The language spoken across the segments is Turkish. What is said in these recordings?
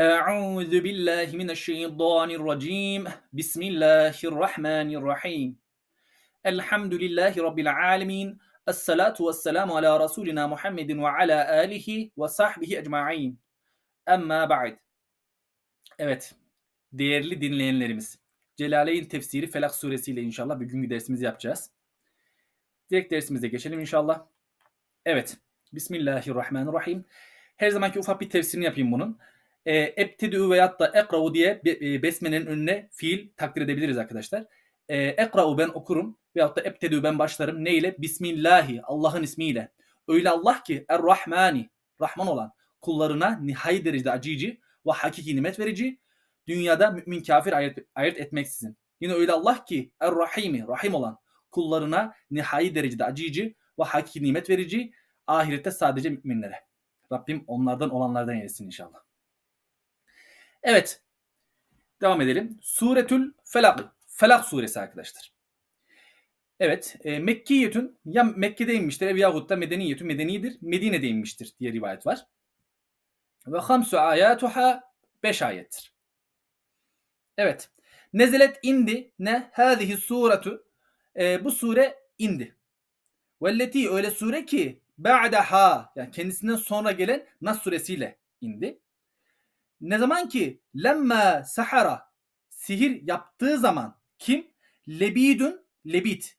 Euzu billahi mineşşeytanirracim. Bismillahirrahmanirrahim. Elhamdülillahi rabbil alamin. Essalatu vesselamu ala rasulina Muhammedin ve ala alihi ve sahbihi ecmaîn. Emma ba'd. Evet. Değerli dinleyenlerimiz. Celaleyn tefsiri Felak suresiyle inşallah bir bugünkü dersimizi yapacağız. Direkt dersimize geçelim inşallah. Evet. Bismillahirrahmanirrahim. Her zamanki ufak bir tefsirini yapayım bunun. E, ebtedü veyahut da ekra'u diye e, besmelenin önüne fiil takdir edebiliriz arkadaşlar. E, ekra'u ben okurum veyahut da ebtedü ben başlarım. Ne ile? Bismillahi Allah'ın ismiyle. Öyle Allah ki Er-Rahmani Rahman olan kullarına nihai derecede acıyıcı ve hakiki nimet verici dünyada mümin kafir ayırt, ayırt etmeksizin. Yine öyle Allah ki Er-Rahimi Rahim olan kullarına nihai derecede acıyıcı ve hakiki nimet verici ahirette sadece müminlere. Rabbim onlardan olanlardan eylesin inşallah. Evet. Devam edelim. Suretül Felak. Felak suresi arkadaşlar. Evet. E, Mekkiyetün ya Mekke'de inmiştir yahut da Medeniyetün Medenidir. Medine'de inmiştir diye rivayet var. Ve hamsu ayatuha 5 ayettir. Evet. Nezelet indi ne hâzihi suretu e, bu sure indi. Velleti öyle sure ki ba'daha yani kendisinden sonra gelen Nas suresiyle indi. Ne zaman ki lemma sahara sihir yaptığı zaman kim? Lebidun lebit.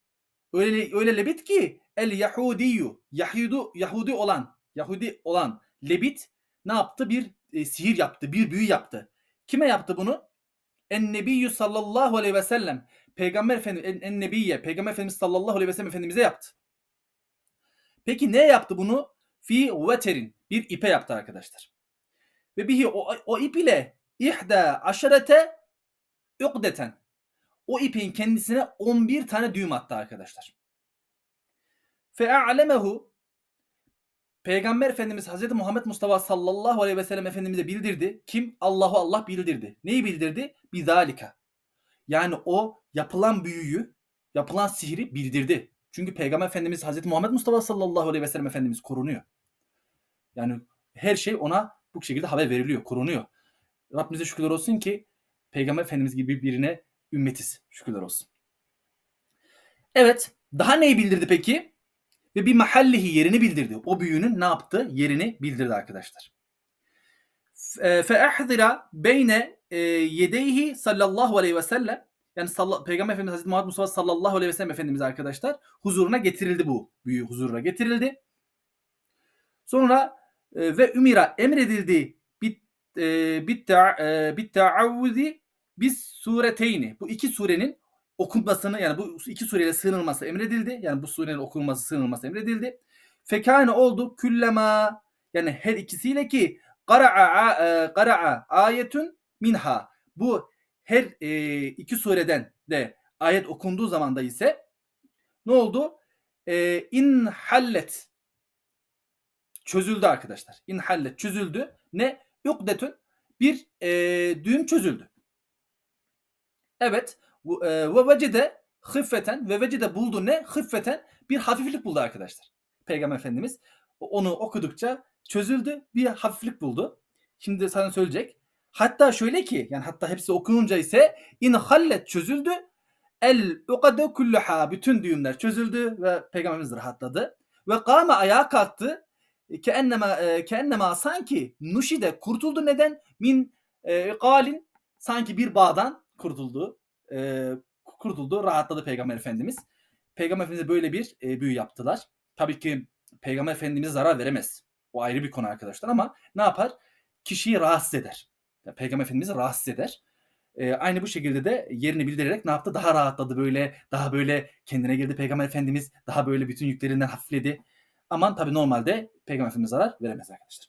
Öyle öyle lebit ki el Yahudiyu Yahudu Yahudi olan Yahudi olan lebit ne yaptı? Bir e, sihir yaptı, bir büyü yaptı. Kime yaptı bunu? En Nebiyyü sallallahu aleyhi ve sellem Peygamber Efendimiz en, en Nebiyye Peygamber Efendimiz sallallahu aleyhi ve sellem Efendimiz'e yaptı. Peki ne yaptı bunu? Fi veterin bir ipe yaptı arkadaşlar. Ve bihi o, o ip ile ihda aşerete ukdeten. O ipin kendisine 11 tane düğüm attı arkadaşlar. Fe'alemehu Peygamber Efendimiz Hazreti Muhammed Mustafa sallallahu aleyhi ve sellem Efendimiz'e bildirdi. Kim? Allahu Allah bildirdi. Neyi bildirdi? Bizalika. Yani o yapılan büyüyü, yapılan sihri bildirdi. Çünkü Peygamber Efendimiz Hazreti Muhammed Mustafa sallallahu aleyhi ve sellem Efendimiz korunuyor. Yani her şey ona bu şekilde haber veriliyor, korunuyor. Rabbimize şükürler olsun ki Peygamber Efendimiz gibi birine ümmetiz. Şükürler olsun. Evet. Daha neyi bildirdi peki? Ve bir mahallihi yerini bildirdi. O büyünün ne yaptı? Yerini bildirdi arkadaşlar. Fe'ahdira beyne e, yedeyhi sallallahu aleyhi ve sellem yani Peygamber Efendimiz Hazreti Muhammed Mustafa sallallahu aleyhi ve sellem Efendimiz arkadaşlar huzuruna getirildi bu. Büyü huzuruna getirildi. Sonra e, ve ümira emredildi bit e, bit bit taavvuzi biz sureteyni. Bu iki surenin okunmasını yani bu iki sureyle sığınılması emredildi. Yani bu surenin okunması sığınılması emredildi. Fekane oldu küllema yani her ikisiyle ki qara'a qara'a ayetun minha. Bu her e, iki sureden de ayet okunduğu zaman da ise ne oldu? E, in hallet çözüldü arkadaşlar. İn hallet çözüldü. Ne? Yukdetün bir e, düğüm çözüldü. Evet. E, ve vecide hıffeten ve vecide buldu ne? Hıffeten bir hafiflik buldu arkadaşlar. Peygamber Efendimiz onu okudukça çözüldü. Bir hafiflik buldu. Şimdi sana söyleyecek. Hatta şöyle ki yani hatta hepsi okununca ise in hallet çözüldü. El ukade kulluha bütün düğümler çözüldü ve peygamberimiz rahatladı. Ve kâme ayağa kalktı. Keennema keennema sanki nuşide kurtuldu neden? Min e, galin sanki bir bağdan kurtuldu. E, kurtuldu, rahatladı Peygamber Efendimiz. Peygamber Efendimiz'e böyle bir e, büyü yaptılar. Tabii ki Peygamber Efendimiz'e zarar veremez. O ayrı bir konu arkadaşlar ama ne yapar? Kişiyi rahatsız eder. Peygamber Efendimiz'i rahatsız eder. E, aynı bu şekilde de yerini bildirerek ne yaptı? Daha rahatladı böyle, daha böyle kendine girdi Peygamber Efendimiz. Daha böyle bütün yüklerinden hafifledi. Aman tabii normalde Peygamber Efendimiz zarar veremez arkadaşlar.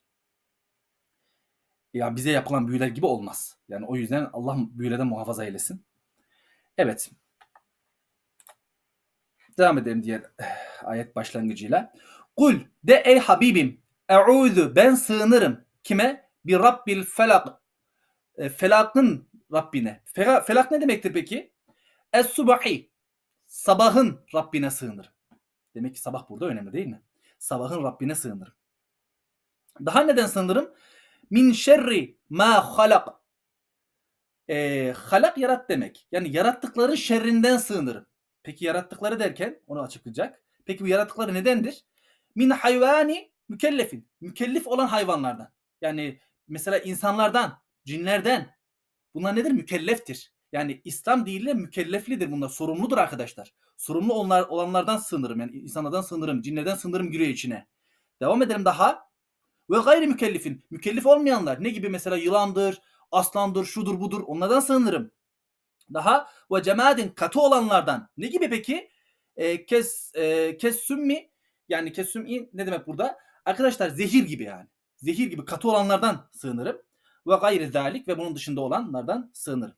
Ya bize yapılan büyüler gibi olmaz. Yani o yüzden Allah büyülerden muhafaza eylesin. Evet. Devam edelim diğer eh, ayet başlangıcıyla. Kul de ey Habibim e'udu ben sığınırım. Kime? Bir Rabbil felak. E, felakın Rabbine. Felak, ne demektir peki? Es-subahi. Sabahın Rabbine sığınırım. Demek ki sabah burada önemli değil mi? Sabahın Rabbine sığınırım. Daha neden sığınırım? Min şerri Ma halak. E, halak yarat demek. Yani yarattıkların şerrinden sığınırım. Peki yarattıkları derken onu açıklayacak. Peki bu yarattıkları nedendir? Min hayvani mükellefin. Mükellef olan hayvanlardan. Yani mesela insanlardan, cinlerden. Bunlar nedir? Mükelleftir. Yani İslam diniyle mükelleflidir bunlar. Sorumludur arkadaşlar. Sorumlu onlar, olanlardan sığınırım. Yani insanlardan sığınırım. Cinlerden sığınırım giriyor içine. Devam edelim daha. Ve gayri mükellefin. Mükellef olmayanlar. Ne gibi mesela yılandır, aslandır, şudur budur. Onlardan sığınırım. Daha ve cemadin katı olanlardan. Ne gibi peki? E, kes e, kessümmi yani kessümmi ne demek burada? Arkadaşlar zehir gibi yani. Zehir gibi katı olanlardan sığınırım. Ve gayri zalik ve bunun dışında olanlardan sığınırım.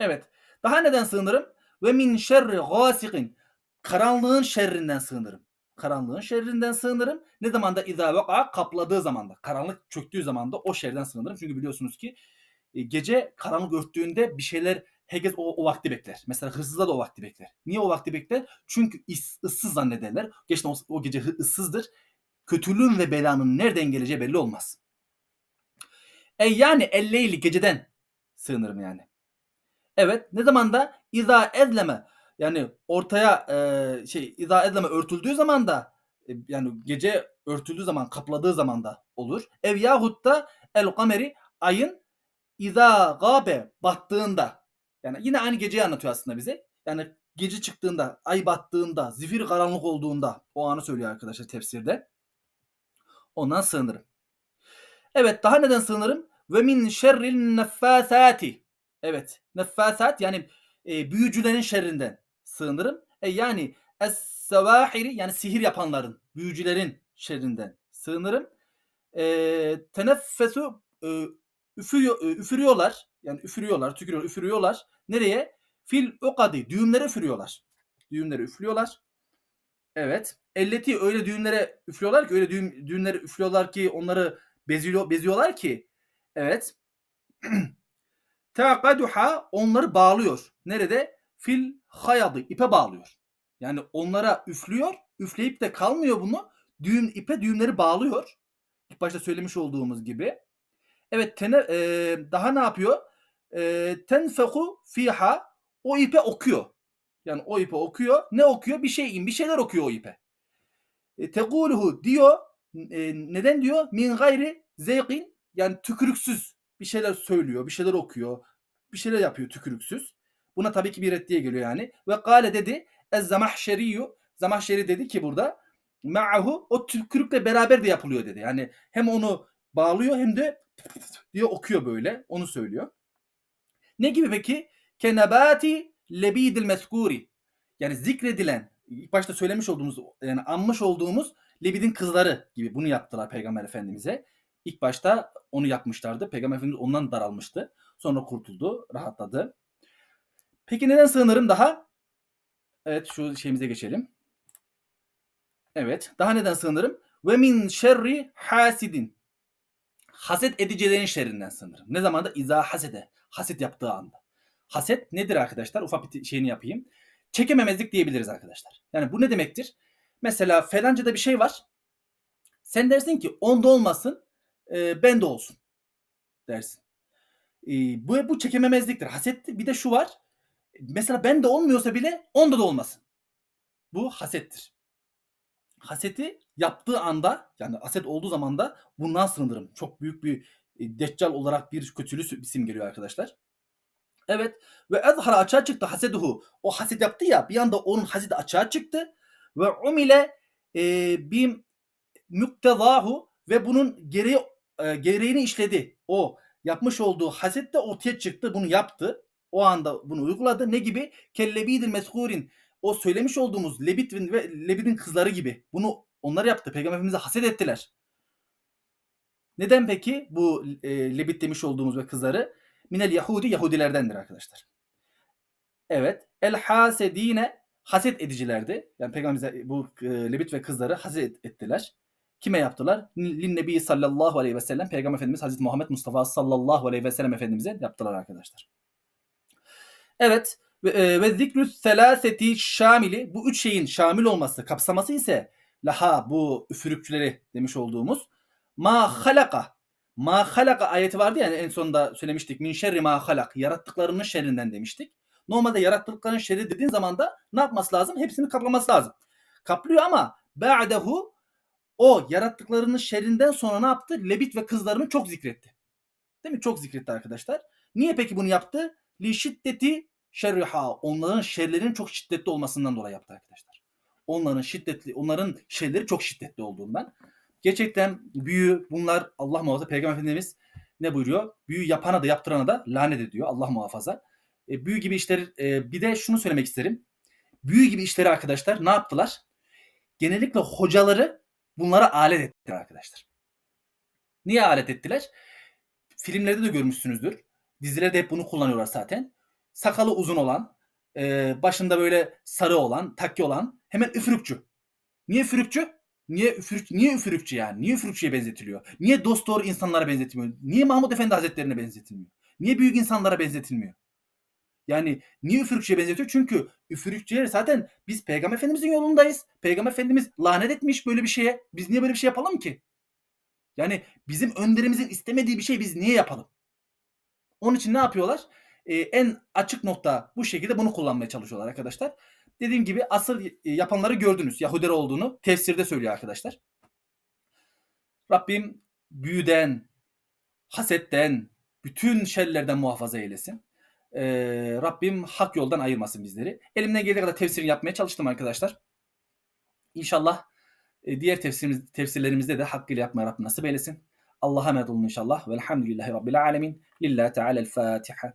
Evet. Daha neden sığınırım? Ve min şerri gasikin. Karanlığın şerrinden sığınırım. Karanlığın şerrinden sığınırım. Ne zaman da izâ vaka kapladığı zamanda. Karanlık çöktüğü zamanda o şerden sığınırım. Çünkü biliyorsunuz ki e, gece karanlık örttüğünde bir şeyler herkes o, o vakti bekler. Mesela hırsızlar da o vakti bekler. Niye o vakti bekler? Çünkü is, ıssız zannederler. Gerçekten o, o gece ıssızdır. Kötülüğün ve belanın nereden geleceği belli olmaz. E yani elleyli geceden sığınırım yani. Evet ne zaman da izâ ezleme yani ortaya e, şey izâ ezleme örtüldüğü zaman da e, yani gece örtüldüğü zaman kapladığı zaman da olur. Ev yahut da el kameri ayın izâ gâbe battığında yani yine aynı geceyi anlatıyor aslında bize. Yani gece çıktığında, ay battığında, zifir karanlık olduğunda o anı söylüyor arkadaşlar tefsirde. Ondan sığınırım. Evet daha neden sığınırım? Ve min şerril neffâsâti. Evet neffâsat yani e, büyücülerin şerrinden sığınırım. E, yani es-sevâhiri yani sihir yapanların, büyücülerin şerrinden sığınırım. E, teneffesu e, üfürüyor, e, üfürüyorlar. Yani üfürüyorlar, tükürüyor, üfürüyorlar. Nereye? Fil ukadi. Düğümlere üfürüyorlar. Düğümlere üflüyorlar. Evet. Elleti öyle düğümlere üflüyorlar ki öyle düğüm, düğümlere üflüyorlar ki onları beziyor, beziyorlar ki. Evet. Teakaduha onları bağlıyor. Nerede? Fil hayadı. ipe bağlıyor. Yani onlara üflüyor. Üfleyip de kalmıyor bunu. Düğüm, ipe düğümleri bağlıyor. İlk başta söylemiş olduğumuz gibi. Evet tene, e, daha ne yapıyor? E, tenfeku fiha o ipe okuyor. Yani o ipe okuyor. Ne okuyor? Bir şey, bir şeyler okuyor o ipe. E, teguluhu diyor. E, neden diyor? Min gayri zeykin yani tükürüksüz bir şeyler söylüyor, bir şeyler okuyor, bir şeyler yapıyor tükürüksüz. Buna tabii ki bir reddiye geliyor yani. Ve gale dedi ez zamahşeriyyu zamahşeri dedi ki burada ma'ahu o tükürükle beraber de yapılıyor dedi. Yani hem onu bağlıyor hem de diye okuyor böyle. Onu söylüyor. Ne gibi peki? Kenebati lebidil meskuri. Yani zikredilen, ilk başta söylemiş olduğumuz, yani anmış olduğumuz Lebid'in kızları gibi bunu yaptılar Peygamber Efendimiz'e. İlk başta onu yapmışlardı. Peygamber Efendimiz ondan daralmıştı. Sonra kurtuldu, rahatladı. Peki neden sığınırım daha? Evet şu şeyimize geçelim. Evet. Daha neden sığınırım? Ve min şerri hasidin. Haset edicilerin şerrinden sığınırım. Ne zaman da izah hasede. Haset yaptığı anda. Haset nedir arkadaşlar? Ufak bir şeyini yapayım. Çekememezlik diyebiliriz arkadaşlar. Yani bu ne demektir? Mesela falancada bir şey var. Sen dersin ki onda olmasın, e, bende olsun dersin. E, bu bu çekememezliktir. Hasettir. Bir de şu var. Mesela bende olmuyorsa bile onda da olmasın. Bu hasettir. Haseti yaptığı anda yani haset olduğu zaman da bundan sığınırım. Çok büyük bir e, deccal olarak bir kötülüğü isim geliyor arkadaşlar. Evet ve ezhara açığa çıktı haseduhu. O haset yaptı ya bir anda onun hasedi açığa çıktı. Ve umile e, bir müktezahu ve bunun gereği, e, gereğini işledi. O yapmış olduğu haset de ortaya çıktı. Bunu yaptı. O anda bunu uyguladı. Ne gibi? Kellebidil meshurin. O söylemiş olduğumuz Lebit ve Lebit'in kızları gibi. Bunu onlar yaptı. Peygamber Efendimiz'e haset ettiler. Neden peki bu e, Lebit demiş olduğumuz ve kızları? Minel Yahudi Yahudilerdendir arkadaşlar. Evet. El hasedine haset edicilerdi. Yani Peygamberimize bu e, Lebit ve kızları haset ettiler. Kime yaptılar? Lin Nebi sallallahu aleyhi ve sellem Peygamber Efendimiz Hazreti Muhammed Mustafa sallallahu aleyhi ve sellem Efendimiz'e yaptılar arkadaşlar. Evet. Ve, e, ve zikrü selaseti şamili bu üç şeyin şamil olması, kapsaması ise laha bu üfürükçüleri demiş olduğumuz ma halaka ma halaka ayeti vardı ya en sonunda söylemiştik. Min şerri ma halak. Yarattıklarının şerrinden demiştik. Normalde yarattıklarının şerri dediğin zaman da ne yapması lazım? Hepsini kaplaması lazım. Kaplıyor ama ba'dehu o yarattıklarının şerrinden sonra ne yaptı? Lebit ve kızlarını çok zikretti. Değil mi? Çok zikretti arkadaşlar. Niye peki bunu yaptı? Li şiddeti şerriha. Onların şerlerinin çok şiddetli olmasından dolayı yaptı arkadaşlar. Onların şiddetli, onların şerleri çok şiddetli olduğundan. Gerçekten büyü bunlar Allah muhafaza Peygamber Efendimiz ne buyuruyor? Büyü yapana da yaptırana da lanet ediyor. Allah muhafaza. E, büyü gibi işleri e, bir de şunu söylemek isterim. Büyü gibi işleri arkadaşlar ne yaptılar? Genellikle hocaları bunlara alet ettiler arkadaşlar. Niye alet ettiler? Filmlerde de görmüşsünüzdür. Dizilerde hep bunu kullanıyorlar zaten. Sakalı uzun olan, e, başında böyle sarı olan, takki olan hemen üfürükçü. Niye üfürükçü? Niye üfürük niye üfürükçü yani? Niye üfürükçüye benzetiliyor? Niye dost doğru insanlara benzetilmiyor? Niye Mahmut Efendi Hazretlerine benzetilmiyor? Niye büyük insanlara benzetilmiyor? Yani niye üfürükçüye benzetiyor? Çünkü üfürükçüye zaten biz Peygamber Efendimizin yolundayız. Peygamber Efendimiz lanet etmiş böyle bir şeye. Biz niye böyle bir şey yapalım ki? Yani bizim önderimizin istemediği bir şey biz niye yapalım? Onun için ne yapıyorlar? Ee, en açık nokta bu şekilde bunu kullanmaya çalışıyorlar arkadaşlar. Dediğim gibi asıl e, yapanları gördünüz. Yahudiler olduğunu tefsirde söylüyor arkadaşlar. Rabbim büyüden, hasetten, bütün şerlerden muhafaza eylesin. Ee, Rabbim hak yoldan ayırmasın bizleri. Elimden geldiği kadar tefsirini yapmaya çalıştım arkadaşlar. İnşallah e, diğer tefsirimiz, tefsirlerimizde de hakkıyla yapmaya Rabbim nasip eylesin. Allah'a emanet olun inşallah. Velhamdülillahi Rabbil alemin. Lillahi Teala'l Fatiha.